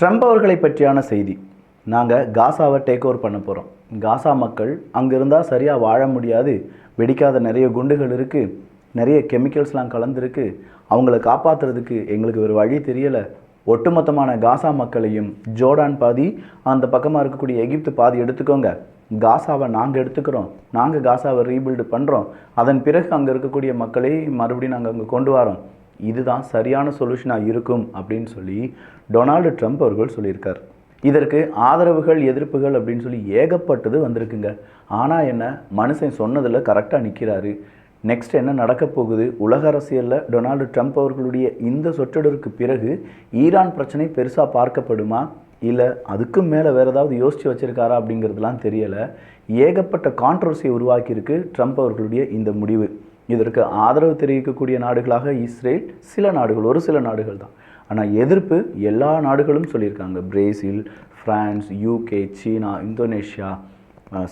Trump அவர்களை பற்றியான செய்தி. நாங்கள் காசாவை டேக் ஓவர் பண்ண போகிறோம் காசா மக்கள் அங்கே இருந்தால் சரியாக வாழ முடியாது. வெடிக்காத நிறைய குண்டுகள் இருக்குது நிறைய கெமிக்கல்ஸ்லாம் கலந்துருக்கு. அவங்கள காப்பாற்றுறதுக்கு எங்களுக்கு ஒரு வழி தெரியலை. ஒட்டுமொத்தமான காசா மக்களையும் ஜோர்டான் பாதி அந்த பக்கமாக இருக்கக்கூடிய எகிப்து பாதி எடுத்துக்கோங்க. காசாவை நாங்கள் எடுத்துக்கிறோம். நாங்கள் காசாவை ரீபில்டு பண்ணுறோம் அதன் பிறகு அங்கே இருக்கக்கூடிய மக்களை மறுபடியும் நாங்கள் அங்கே கொண்டு வரோம். இதுதான் சரியான சொல்யூஷனாக இருக்கும் அப்படின்னு சொல்லி டொனால்டு ட்ரம்ப் அவர்கள் சொல்லியிருக்கார். இதற்கு ஆதரவுகள் எதிர்ப்புகள் அப்படின்னு சொல்லி ஏகப்பட்டது வந்திருக்குங்க. ஆனால் என்ன மனுஷன் சொன்னதில் கரெக்டாக நிற்கிறாரு நெக்ஸ்ட் என்ன நடக்க போகுது? உலக அரசியலில் டொனால்டு ட்ரம்ப் அவர்களுடைய இந்த சொற்றொடருக்கு பிறகு ஈரான் பிரச்சனை பெருசாக பார்க்கப்படுமா? இல்லை அதுக்கும் மேலே வேறு ஏதாவது யோசித்து வச்சிருக்காரா அப்படிங்கிறதுலாம் தெரியலை. ஏகப்பட்ட கான்ட்ரவர்சியை உருவாக்கியிருக்கு ட்ரம்ப் அவர்களுடைய இந்த முடிவு. இதற்கு ஆதரவு தெரிவிக்கக்கூடிய நாடுகளாக இஸ்ரேல் சில நாடுகள் ஒரு சில நாடுகள் தான். ஆனால் எதிர்ப்பு எல்லா நாடுகளும் சொல்லியிருக்காங்க. பிரேசில் பிரான்ஸ் யூகே சீனா இந்தோனேஷியா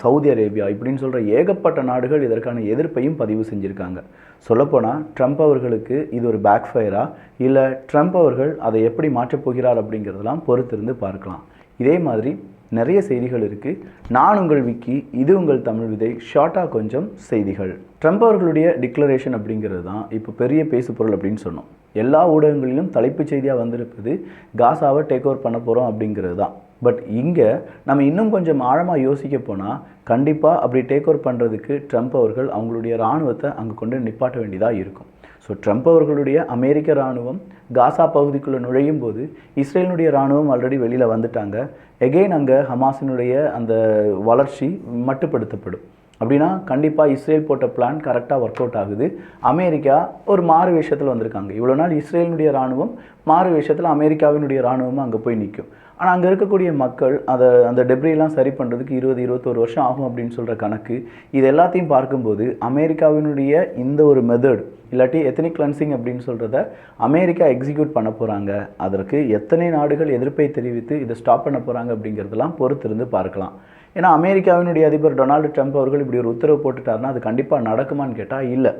சவுதி அரேபியா இப்படின்னு சொல்கிற ஏகப்பட்ட நாடுகள் இதற்கான எதிர்ப்பையும் பதிவு செஞ்சுருக்காங்க. சொல்லப்போனால் ட்ரம்ப் அவர்களுக்கு இது ஒரு பேக் ஃபயரா இல்லை ட்ரம்ப் அவர்கள் அதை எப்படி மாற்றப் போகிறார் அப்படிங்கிறதெல்லாம் பொறுத்திருந்து பார்க்கலாம். இதே மாதிரி நிறைய செய்திகள் இருக்குது நான் உங்கள் விக்கி இது உங்கள் தமிழ் விதை. ஷார்ட்டாக கொஞ்சம் செய்திகள். ட்ரம்ப் அவர்களுடைய டிக்ளரேஷன் அப்படிங்கிறது தான் இப்போ பெரிய பேசுபொருள் அப்படின்னு சொன்னோம். எல்லா ஊடகங்களிலும் தலைப்புச் செய்தியாக வந்திருப்பது காசாவை டேக் ஓவர் பண்ண போகிறோம் அப்படிங்கிறது தான். பட் இங்கே நம்ம இன்னும் கொஞ்சம் ஆழமாக யோசிக்க போனால் கண்டிப்பாக அப்படி டேக் ஓவர் பண்ணுறதுக்கு ட்ரம்ப் அவர்கள் அவங்களுடைய இராணுவத்தை அங்கே கொண்டு நிப்பாட்ட வேண்டியதாக இருக்கும். ஸோ ட்ரம்ப் அவர்களுடைய அமெரிக்க இராணுவம் காசா பகுதிக்குள்ளே நுழையும் போது இஸ்ரேலினுடைய இராணுவம் ஆல்ரெடி வெளியில் வந்துட்டாங்க. எகெயின் அங்கே ஹமாஸினுடைய அந்த வளர்ச்சி மட்டுப்படுத்தப்படும். அப்படின்னா கண்டிப்பாக இஸ்ரேல் போட்ட பிளான் கரெக்டாக ஒர்க் அவுட் ஆகுது. அமெரிக்கா ஒரு மாறு விஷயத்தில் வந்திருக்காங்க. இவ்வளோ நாள் இஸ்ரேலினுடைய இராணுவம் மாறு விஷயத்தில் அமெரிக்காவினுடைய இராணுவமும் அங்கே போய் நிற்கும் ஆனால் அங்கே இருக்கக்கூடிய மக்கள் அதை அந்த டெப்ரிலாம் சரி பண்ணுறதுக்கு இருபது இருபத்தோரு வருஷம் ஆகும் அப்படின்னு சொல்கிற கணக்கு. இது எல்லாத்தையும் பார்க்கும்போது அமெரிக்காவினுடைய இந்த ஒரு மெத்தட் இல்லாட்டி எத்தனிக் கிளன்சிங் அப்படின்னு சொல்கிறத அமெரிக்கா எக்ஸிக்யூட் பண்ண போகிறாங்க அதற்கு எத்தனை நாடுகள் எதிர்ப்பை தெரிவித்து இதை ஸ்டாப் பண்ண போகிறாங்க அப்படிங்கிறதெல்லாம் பொறுத்திருந்து பார்க்கலாம். ஏன்னா அமெரிக்காவினுடைய அதிபர் டொனால்டு ட்ரம்ப் அவர்கள் இப்படி ஒரு உத்தரவு போட்டுட்டாருன்னா அது கண்டிப்பாக நடக்குமான்னு கேட்டால் இல்லை.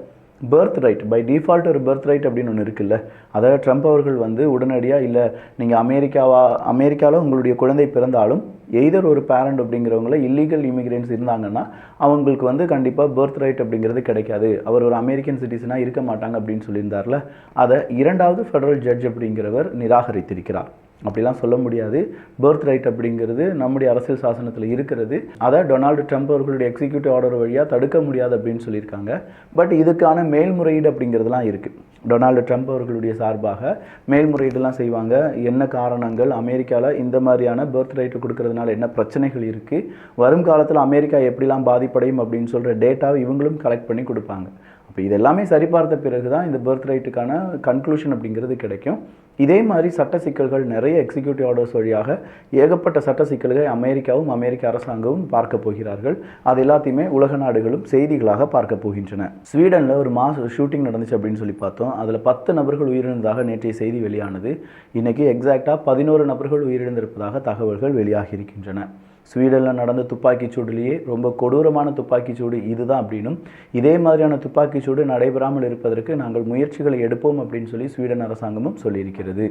பர்த் ரைட் பை டிஃபால்ட் ஒரு பர்த் ரைட் அப்படின்னு ஒன்று இருக்குல்ல. அதை ட்ரம்ப் அவர்கள் வந்து உடனடியாக இல்லை நீங்கள் அமெரிக்காவா அமெரிக்காவில் உங்களுடைய குழந்தை பிறந்தாலும் எய்தர் ஒரு பேரண்ட் அப்படிங்கிறவங்கள இல்லீகல் இமிகிரேன்ஸ் இருந்தாங்கன்னா அவங்களுக்கு வந்து கண்டிப்பாக பர்த் ரைட் அப்படிங்கிறது கிடைக்காது. அவர் ஒரு அமெரிக்கன் சிட்டிசனாக இருக்க மாட்டாங்க அப்படின்னு சொல்லியிருந்தார்ல. அதை இரண்டாவது ஃபெடரல் ஜட்ஜ் அப்படிங்கிறவர் நிராகரித்திருக்கிறார். அப்படிலாம் சொல்ல முடியாது. பர்த் ரைட் அப்படிங்கிறது நம்முடைய அரசியல் சாசனத்தில் இருக்கிறது. அதை டொனால்டு ட்ரம்ப் அவர்களுடைய எக்ஸிக்யூட்டிவ் ஆர்டர் வழியாக தடுக்க முடியாது அப்படின்னு சொல்லியிருக்காங்க. பட் இதுக்கான மேல்முறையீடு அப்படிங்கிறதுலாம் இருக்குது டொனால்டு ட்ரம்ப் அவர்களுடைய சார்பாக மேல்முறையீடுலாம் செய்வாங்க. என்ன காரணங்கள்? அமெரிக்காவில் இந்த மாதிரியான பர்த் ரைட்டு கொடுக்கறதுனால என்ன பிரச்சனைகள் இருக்குது வரும் காலத்தில் அமெரிக்கா எப்படிலாம் பாதிப்படையும் அப்படின்னு சொல்கிற டேட்டாவை இவங்களும் கலெக்ட் பண்ணி கொடுப்பாங்க. அப்போ இதெல்லாமே சரிபார்த்த பிறகு தான் இந்த பர்த் ரைட்டுக்கான கன்க்ளூஷன் அப்படிங்கிறது கிடைக்கும். இதே மாதிரி சட்ட சிக்கல்கள் நிறைய எக்ஸிக்யூட்டிவ் ஆர்டர்ஸ் வழியாக ஏகப்பட்ட சட்ட சிக்கல்களை அமெரிக்காவும் அமெரிக்க அரசாங்கமும் பார்க்க போகிறார்கள். அது எல்லாத்தையுமே உலக நாடுகளும் செய்திகளாக பார்க்க போகின்றன. ஸ்வீடனில் ஒரு மாஸ் ஷூட்டிங் நடந்துச்சு அப்படின்னு சொல்லி பார்த்தோம். அதில் பத்து நபர்கள் உயிரிழந்ததாக நேற்றைய செய்தி வெளியானது. இன்னைக்கு எக்ஸாக்டாக பதினோரு நபர்கள் உயிரிழந்திருப்பதாக தகவல்கள் வெளியாகி இருக்கின்றன. ஸ்வீடனில் நடந்த துப்பாக்கி சூடுலேயே ரொம்ப கொடூரமான துப்பாக்கி சூடு இதுதான் அப்படின்னும் இதே மாதிரியான துப்பாக்கிச்சூடு நடைபெறாமல் இருப்பதற்கு நாங்கள் முயற்சிகளை எடுப்போம் அப்படின்னு சொல்லி ஸ்வீடன் அரசாங்கமும் சொல்லியிருக்கிறது.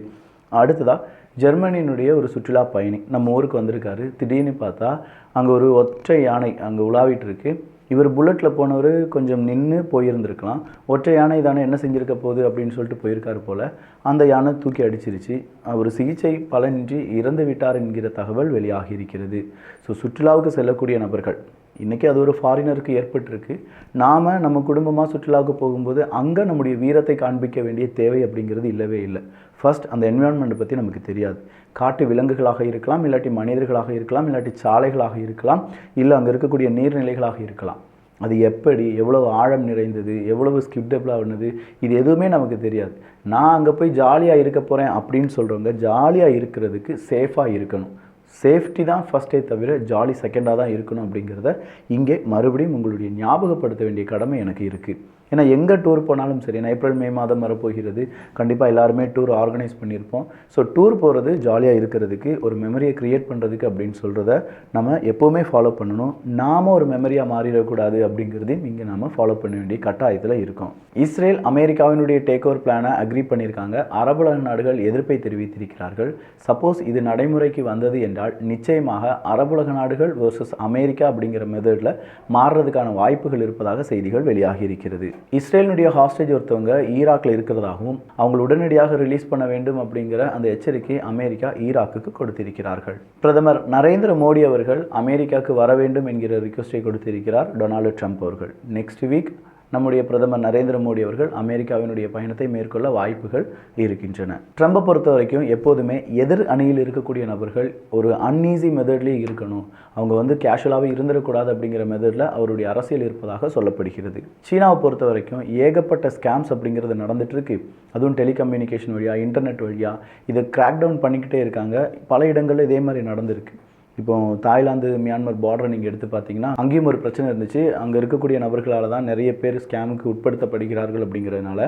அடுத்ததாக ஜெர்மனியினுடைய ஒரு சுற்றுலா பயணி நம்ம ஊருக்கு வந்திருக்காரு. திடீர்னு பார்த்தா அங்கே ஒரு ஒற்றை யானை அங்கே உலாவிட்டு இருக்கு. இவர் புல்லட்டில் போனவர் கொஞ்சம் நின்று போயிருந்திருக்கலாம். ஒற்றை யானை தானே என்ன செஞ்சுருக்க போகுது அப்படின்னு சொல்லிட்டு போயிருக்காரு போல். அந்த யானை தூக்கி அடிச்சிருச்சு. அவர் சிகிச்சை பலனின்றி இறந்து விட்டார் என்கிற தகவல் வெளியாகி இருக்கிறது ஸோ சுற்றுலாவுக்கு செல்லக்கூடிய நபர்கள் இன்றைக்கி அது ஒரு ஃபாரினருக்கு ஏற்பட்டிருக்கு. நாம் நம்ம குடும்பமாக சுற்றுலாவுக்கு போகும்போது அங்கே நம்முடைய வீரத்தை காண்பிக்க வேண்டிய தேவை அப்படிங்கிறது இல்லவே இல்லை. ஃபர்ஸ்ட் அந்த என்விரான்மெண்ட்டை பற்றி நமக்கு தெரியாது. காட்டு விலங்குகளாக இருக்கலாம் இல்லாட்டி மனிதர்களாக இருக்கலாம் இல்லாட்டி சாலைகளாக இருக்கலாம் இல்லை அங்கே இருக்கக்கூடிய நீர்நிலைகளாக இருக்கலாம். அது எப்படி எவ்வளவு ஆழம் நிறைந்தது எவ்வளவு ஸ்கிப்டபிளாக ஆனது இது எதுவுமே நமக்கு தெரியாது. நான் அங்கே போய் ஜாலியாக இருக்க போகிறேன் அப்படின்னு சொல்கிறவங்க ஜாலியாக இருக்கிறதுக்கு சேஃபாக இருக்கணும். சேஃப்டி தான் ஃபஸ்ட்டே தவிர ஜாலி செகண்டாக தான் இருக்கணும் அப்படிங்கிறத இங்கே மறுபடியும் உங்களுடைய ஞாபகப்படுத்த வேண்டிய கடமை எனக்கு இருக்குது ஏன்னா எங்கே டூர் போனாலும் சரி நான் ஏப்ரல் மே மாதம் வரப்போகிறது. கண்டிப்பாக எல்லாருமே டூர் ஆர்கனைஸ் பண்ணியிருப்போம். ஸோ டூர் போகிறது ஜாலியாக இருக்கிறதுக்கு ஒரு மெமரியை க்ரியேட் பண்ணுறதுக்கு அப்படின்னு சொல்கிறத நம்ம எப்போவுமே ஃபாலோ பண்ணணும். நாம ஒரு மெமரியாக மாறிடக்கூடாது அப்படிங்கிறதையும் இங்கே நம்ம ஃபாலோ பண்ண வேண்டிய கட்டாயத்தில் இருக்கோம். இஸ்ரேல் அமெரிக்காவினுடைய டேக் ஓவர் பிளானை அக்ரி பண்ணியிருக்காங்க. அரபுலக நாடுகள் எதிர்ப்பை தெரிவித்திருக்கிறார்கள். சப்போஸ் இது நடைமுறைக்கு வந்தது என்றால் நிச்சயமாக அரபுலக நாடுகள் வர்சஸ் அமெரிக்கா அப்படிங்கிற மெத்தடில் மாறுறதுக்கான வாய்ப்புகள் இருப்பதாக செய்திகள் வெளியாகி இருக்கிறது இஸ்ரேலினுடைய ஹாஸ்டேஜ் ஒருத்தவங்க ஈராக்கில் இருக்கிறதாகவும் அவங்க உடனடியாக ரிலீஸ் பண்ண வேண்டும் அப்படிங்கிற அந்த எச்சரிக்கை அமெரிக்கா ஈராக்குக்கு கொடுத்திருக்கிறார்கள். பிரதமர் நரேந்திர மோடி அவர்கள் அமெரிக்காவுக்கு வர வேண்டும் என்கிற ரிக்வஸ்டை கொடுத்திருக்கிறார் டொனால்டு ட்ரம்ப் அவர்கள். நெக்ஸ்ட் வீக் நம்முடைய பிரதமர் நரேந்திர மோடி அவர்கள் அமெரிக்காவினுடைய பயணத்தை மேற்கொள்ள வாய்ப்புகள் இருக்கின்றன. ட்ரம்பை பொறுத்த வரைக்கும் எப்போதுமே எதிர் அணியில் இருக்கக்கூடிய நபர்கள் ஒரு அன்ஈஸி மெத்தட்லேயே இருக்கணும். அவங்க வந்து கேஷுவலாகவே இருந்துடக்கூடாது அப்படிங்கிற மெத்தடில் அவருடைய அரசியல் இருப்பதாக சொல்லப்படுகிறது. சீனாவை பொறுத்த வரைக்கும் ஏகப்பட்ட ஸ்கேம்ஸ் அப்படிங்கிறது நடந்துட்டு இருக்கு. அதுவும் டெலிகம்யூனிகேஷன் வழியாக இன்டர்நெட் வழியாக இதை கிராக் டவுன் பண்ணிக்கிட்டே இருக்காங்க. பல இடங்களில் இதே மாதிரி நடந்திருக்கு. இப்போ தாய்லாந்து மியான்மர் பார்டரை நீங்கள் எடுத்து பார்த்தீங்கன்னா அங்கேயும் ஒரு பிரச்சனை இருந்துச்சு. அங்கே இருக்கக்கூடிய நபர்களால் தான் நிறைய பேர் ஸ்கேமுக்கு உட்படுத்தப்படுகிறார்கள் அப்படிங்கிறதுனால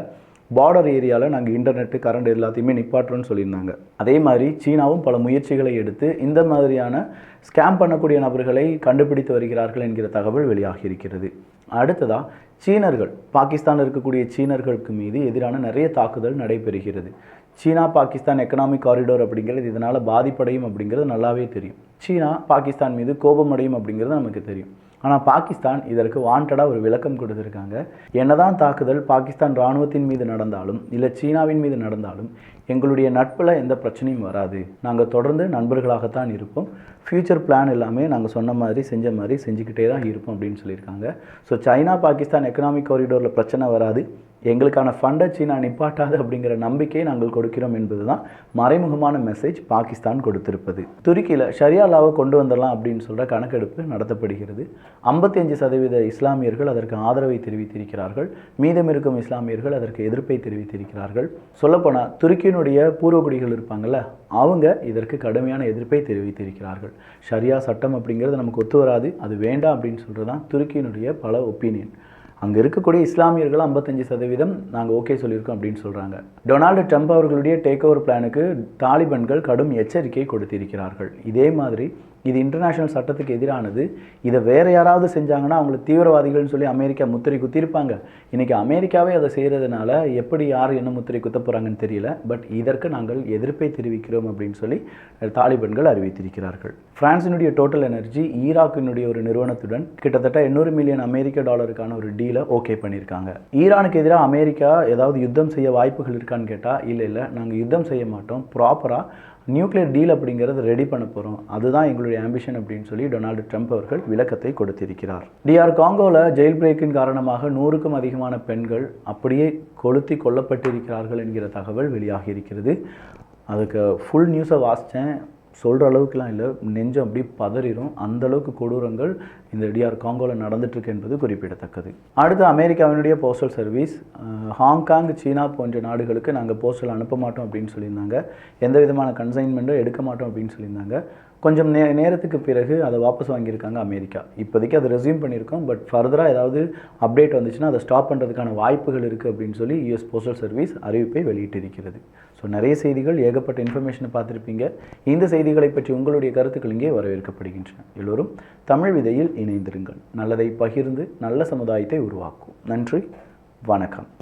பார்டர் ஏரியாவில் நாங்கள் இன்டர்நெட்டு கரண்ட் எல்லாத்தையுமே நிப்பாட்டுறோன்னு சொல்லியிருந்தாங்க. அதே மாதிரி சீனாவும் பல முயற்சிகளை எடுத்து இந்த மாதிரியான ஸ்கேம் பண்ணக்கூடிய நபர்களை கண்டுபிடித்து வருகிறார்கள் என்கிற தகவல் வெளியாகி இருக்கிறது. அடுத்ததாக சீனர்கள். பாகிஸ்தானில் இருக்கக்கூடிய சீனர்களுக்கு மீது எதிரான நிறைய தாக்குதல் நடைபெறுகிறது. சீனா பாகிஸ்தான் எக்கனாமிக் காரிடோர் அப்படிங்கிறது இதனால் பாதிப்படையும் அப்படிங்கிறது நல்லாவே தெரியும். சீனா பாகிஸ்தான் மீது கோபமடையும் அப்படிங்கிறது நமக்கு தெரியும். ஆனால் பாகிஸ்தான் இதற்கு வாண்டடாக ஒரு விளக்கம் கொடுத்துருக்காங்க. என்னதான் தாக்குதல் பாகிஸ்தான் இராணுவத்தின் மீது நடந்தாலும் இல்லை சீனாவின் மீது நடந்தாலும் எங்களுடைய நட்பில் எந்த பிரச்சனையும் வராது. நாங்கள் தொடர்ந்து நண்பர்களாகத்தான் இருப்போம். ஃப்யூச்சர் பிளான் எல்லாமே நாங்கள் சொன்ன மாதிரி செஞ்ச மாதிரி செஞ்சுக்கிட்டே தான் இருப்போம் அப்படின்னு சொல்லியிருக்காங்க. ஸோ சைனா பாகிஸ்தான் எக்கனாமிக் காரிடோரில் பிரச்சனை வராது. எங்களுக்கான ஃபண்டை சீனா நிப்பாட்டாது அப்படிங்கிற நம்பிக்கையை நாங்கள் கொடுக்கிறோம் என்பது தான் மறைமுகமான மெசேஜ் பாகிஸ்தான் கொடுத்திருப்பது. துருக்கியில் ஷரியா லாவை கொண்டு வந்துடலாம் அப்படின்னு சொல்கிற கணக்கெடுப்பு நடத்தப்படுகிறது. ஐம்பத்தஞ்சு சதவீத இஸ்லாமியர்கள் அதற்கு ஆதரவை தெரிவித்திருக்கிறார்கள். மீதம் இருக்கும் இஸ்லாமியர்கள் அதற்கு எதிர்ப்பை தெரிவித்திருக்கிறார்கள். சொல்லப்போனால் துருக்கியினுடைய பூர்வகுடிகள் இருப்பாங்கள்ல அவங்க இதற்கு கடுமையான எதிர்ப்பை தெரிவித்திருக்கிறார்கள். ஷரியா சட்டம் அப்படிங்கிறது நமக்கு ஒத்து வராது அது வேண்டாம் அப்படின்னு சொல்கிறது தான் துருக்கியினுடைய பல ஒப்பீனியன் அங்கே இருக்கக்கூடிய இஸ்லாமியர்கள் ஐம்பத்தஞ்சு சதவீதம் நாங்கள் ஓகே சொல்லியிருக்கோம் அப்படின்னு சொல்கிறாங்க டொனால்டு ட்ரம்ப் அவர்களுடைய டேக் ஓவர் பிளானுக்கு தாலிபன்கள் கடும் எச்சரிக்கை கொடுத்திருக்கிறார்கள். இதே மாதிரி இது இன்டர்நேஷ்னல் சட்டத்துக்கு எதிரானது. இதை வேறு யாராவது செஞ்சாங்கன்னா அவங்களை தீவிரவாதிகள்னு சொல்லி அமெரிக்கா முத்திரை குத்திருப்பாங்க இன்றைக்கி அமெரிக்காவே அதை செய்கிறதுனால எப்படி யார் என்ன முத்திரை குத்த போகிறாங்கன்னு தெரியல. பட் இதற்கு நாங்கள் எதிர்ப்பை தெரிவிக்கிறோம் அப்படின்னு சொல்லி தாலிபன்கள் அறிவித்திருக்கிறார்கள். பிரான்சினுடைய டோட்டல் எனர்ஜி ஈராக்கினுடைய ஒரு நிறுவனத்துடன் கிட்டத்தட்ட எண்ணூறு மில்லியன் அமெரிக்க டாலருக்கான ஒரு டீலை ஓகே பண்ணியிருக்காங்க. ஈரானுக்கு எதிராக அமெரிக்கா ஏதாவது யுத்தம் செய்ய வாய்ப்புகள் இருக்கான்னு கேட்டால் இல்லை இல்லை நாங்கள் யுத்தம் செய்ய மாட்டோம். ப்ராப்பராக நியூக்ளியர் டீல் அப்படிங்கிறது ரெடி பண்ண போகிறோம் அதுதான் எங்களுடைய ஆம்பிஷன் அப்படின்னு சொல்லி டொனால்டு ட்ரம்ப் அவர்கள் விளக்கத்தை கொடுத்திருக்கிறார். டிஆர் காங்கோவில் ஜெயில் பிரேக்கின் காரணமாக நூறுக்கும் அதிகமான பெண்கள் அப்படியே கொளுத்தி கொல்லப்பட்டிருக்கிறார்கள் என்கிற தகவல் வெளியாகி இருக்கிறது. அதுக்கு ஃபுல் நியூஸை வாசித்தேன் சொல்கிற அளவுக்குலாம் இல்லை. நெஞ்சம் அப்படி பதறிடும் அந்த அளவுக்கு கொடூரங்கள் இந்த டிஆர் காங்கோவில் நடந்துட்டுருக்கு என்பது குறிப்பிடத்தக்கது. அடுத்து அமெரிக்காவினுடைய போஸ்டல் சர்வீஸ் ஹாங்காங் சீனா போன்ற நாடுகளுக்கு நாங்கள் போஸ்டல் அனுப்ப மாட்டோம் அப்படின்னு சொல்லியிருந்தாங்க. எந்த விதமான கன்சைன்மெண்ட்டும் எடுக்க மாட்டோம் அப்படின்னு சொல்லியிருந்தாங்க. கொஞ்சம் நே நேரத்துக்கு பிறகு அதை வாபஸ் வாங்கியிருக்காங்க அமெரிக்கா. இப்போதைக்கு அதை ரெஸ்யூம் பண்ணியிருக்கோம் பட் ஃபர்தராக ஏதாவது அப்டேட் வந்துச்சுன்னா அதை ஸ்டாப் பண்ணுறதுக்கான வாய்ப்புகள் இருக்குது அப்படின்னு சொல்லி யூஎஸ் போஸ்டல் சர்வீஸ் அறிவிப்பை வெளியிட்டிருக்கிறது. ஸோ நிறைய செய்திகள் ஏகப்பட்ட இன்ஃபர்மேஷனை பார்த்துருப்பீங்க. இந்த செய்திகளை பற்றி உங்களுடைய கருத்துக்கள் இங்கே வரவேற்கப்படுகின்றன. எல்லோரும் தமிழ் விதையில் இணைந்திருங்கள். நல்லதை பகிர்ந்து நல்ல சமுதாயத்தை உருவாக்கும் நன்றி வணக்கம்.